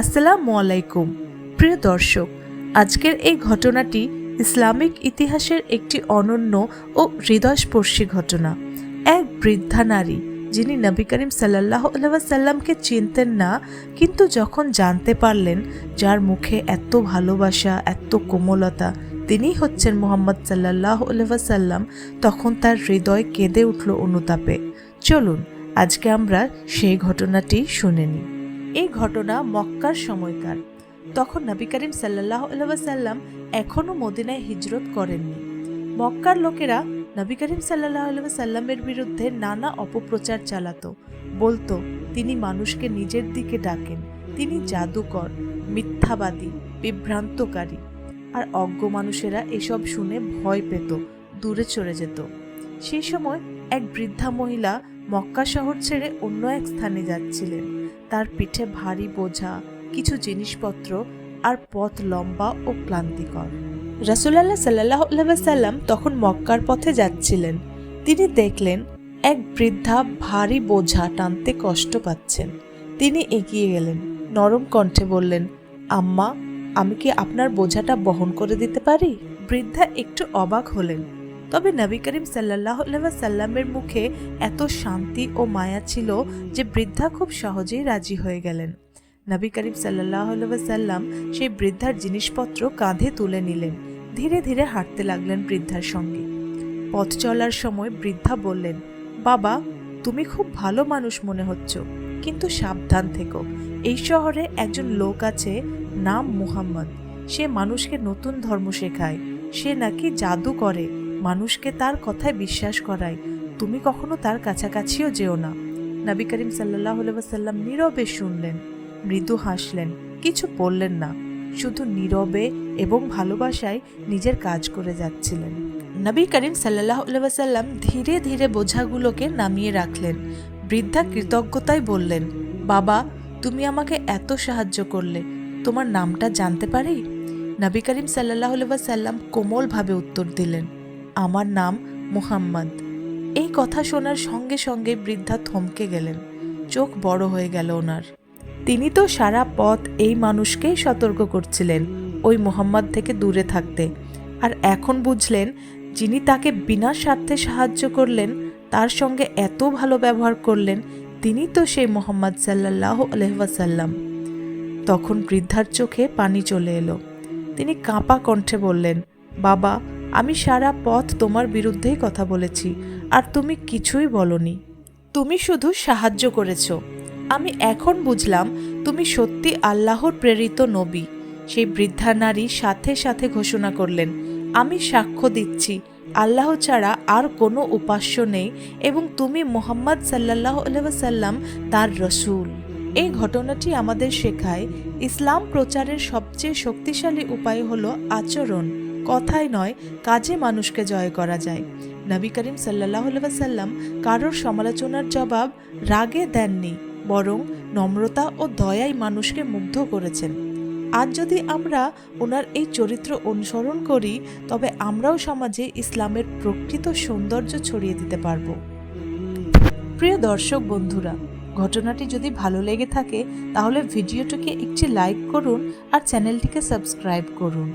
আসসালামু আলাইকুম। প্রিয় দর্শক, আজকের এই ঘটনাটি ইসলামিক ইতিহাসের একটি অনন্য ও হৃদয়স্পর্শী ঘটনা। এক বৃদ্ধা নারী, যিনি নবী করিম সাল্লাহ সাল্লামকে চিনতেন না, কিন্তু যখন জানতে পারলেন যার মুখে এত ভালোবাসা, এত কোমলতা, তিনি হচ্ছেন মোহাম্মদ সাল্লাহ সাল্লাম তখন তার হৃদয় কেঁদে উঠল অনুতাপে। চলুন, আজকে আমরা সেই ঘটনাটি শুনে নিই। এই ঘটনা মক্কার সময়কার। তখন নবী করিম সাল্লাহ সাল্লাম এখনও মদিনায় হিজরত করেননি। মক্কার লোকেরা নবী করিম সাল্লাহ সাল্লামের বিরুদ্ধে নানা অপপ্রচার চালাতো। বলতো, তিনি মানুষকে নিজের দিকে ডাকেন। তিনি জাদুকর, মিথ্যাবাদী, বিভ্রান্তকারী। আর অজ্ঞ মানুষেরা এসব শুনে ভয় পেত, দূরে চলে যেত। সেই সময় এক বৃদ্ধা মহিলা মক্কা শহর ছেড়ে অন্য এক স্থানে যাচ্ছিলেন। তার পিঠে ভারী বোঝা, কিছু জিনিসপত্র আর পথ লম্বা ও ক্লান্তিকর। রাসুলাল্লাহ সাল্লাহ সাল্লাম তখন মক্কার পথে যাচ্ছিলেন। তিনি দেখলেন এক বৃদ্ধা ভারী বোঝা টানতে কষ্ট পাচ্ছেন। তিনি এগিয়ে গেলেন, নরম কণ্ঠে বললেন, আম্মা, আমি কি আপনার বোঝাটা বহন করে দিতে পারি? বৃদ্ধা একটু অবাক হলেন। তবে নবী করিম সাল্লাহ সাল্লামের মুখে এত শান্তি ও মায়া ছিল যে বৃদ্ধা খুব সহজেই রাজি হয়ে গেলেন। নবী করিম সাল্লাহ সাল্লাম সেই বৃদ্ধার জিনিসপত্র কাঁধে তুলে নিলেন। ধীরে ধীরে হাঁটতে লাগলেন বৃদ্ধার সঙ্গে। পথ চলার সময় বৃদ্ধা বললেন, বাবা, তুমি খুব ভালো মানুষ মনে হচ্ছ, কিন্তু সাবধান থেকো। এই শহরে একজন লোক আছে, নাম মুহাম্মদ। সে মানুষকে নতুন ধর্ম শেখায়। সে নাকি জাদু করে। মানুষকে তার কথায় বিশ্বাস করায়। তুমি কখনো তার কাছাকাছিও যেও না। নবী করিম সাল্লাহ সাল্লাম নীরবে শুনলেন, মৃদু হাসলেন, কিছু বললেন না, শুধু নীরবে এবং ভালোবাসায় নিজের কাজ করে যাচ্ছিলেন। নবী করিম সাল্লাহ সাল্লাম ধীরে ধীরে বোঝাগুলোকে নামিয়ে রাখলেন, বৃদ্ধা কৃতজ্ঞতায় বললেন, বাবা, তুমি আমাকে এত সাহায্য করলে, তোমার নামটা জানতে পারি? নবী করিম সাল্লাহ সাল্লাম কোমলভাবে উত্তর দিলেন আমার নাম মুহাম্মদ। এই কথা শোনার সঙ্গে সঙ্গে বৃদ্ধা থমকে গেলেন। চোখ বড় হয়ে গেল ওনার। তিনি তো সারা পথ এই মানুষকেই সতর্ক করছিলেন ওই মোহাম্মদ থেকে দূরে থাকতে। আর এখন বুঝলেন, যিনি তাকে বিনা স্বার্থে সাহায্য করলেন, তার সঙ্গে এত ভালো ব্যবহার করলেন, তিনি তো সেই মোহাম্মদ সাল্লাহ আলহাসাল্লাম তখন বৃদ্ধার চোখে পানি চলে এলো। তিনি কাঁপা কণ্ঠে বললেন, বাবা আমি সারা পথ তোমার বিরুদ্ধেই কথা বলেছি, আর তুমি কিছুই বলনি। তুমি শুধু সাহায্য করেছ। আমি এখন বুঝলাম তুমি সত্যি আল্লাহর প্রেরিত নবী। সেই বৃদ্ধা নারী সাথে সাথে ঘোষণা করলেন, আমি সাক্ষ্য দিচ্ছি, আল্লাহ ছাড়া আর কোনো উপাস্য নেই এবং তুমি মোহাম্মদ সাল্লাহ সাল্লাম তার রসুল। এই ঘটনাটি আমাদের শেখায় ইসলাম প্রচারের সবচেয়ে শক্তিশালী উপায় হলো আচরণ। কথায় নয়, কাজে মানুষকে জয় করা যায়। নবী করিম সাল্লাহ সাল্লাম কারোর সমালোচনার জবাব রাগে দেননি, বরং নম্রতা ও দয়াই মানুষকে মুগ্ধ করেছেন। আজ যদি আমরা ওনার এই চরিত্র অনুসরণ করি, তবে আমরাও সমাজে ইসলামের প্রকৃত সৌন্দর্য ছড়িয়ে দিতে পারব। প্রিয় দর্শক বন্ধুরা, ঘটনাটি যদি ভালো লেগে থাকে, তাহলে ভিডিওটিকে একটি লাইক করুন আর চ্যানেলটিকে সাবস্ক্রাইব করুন।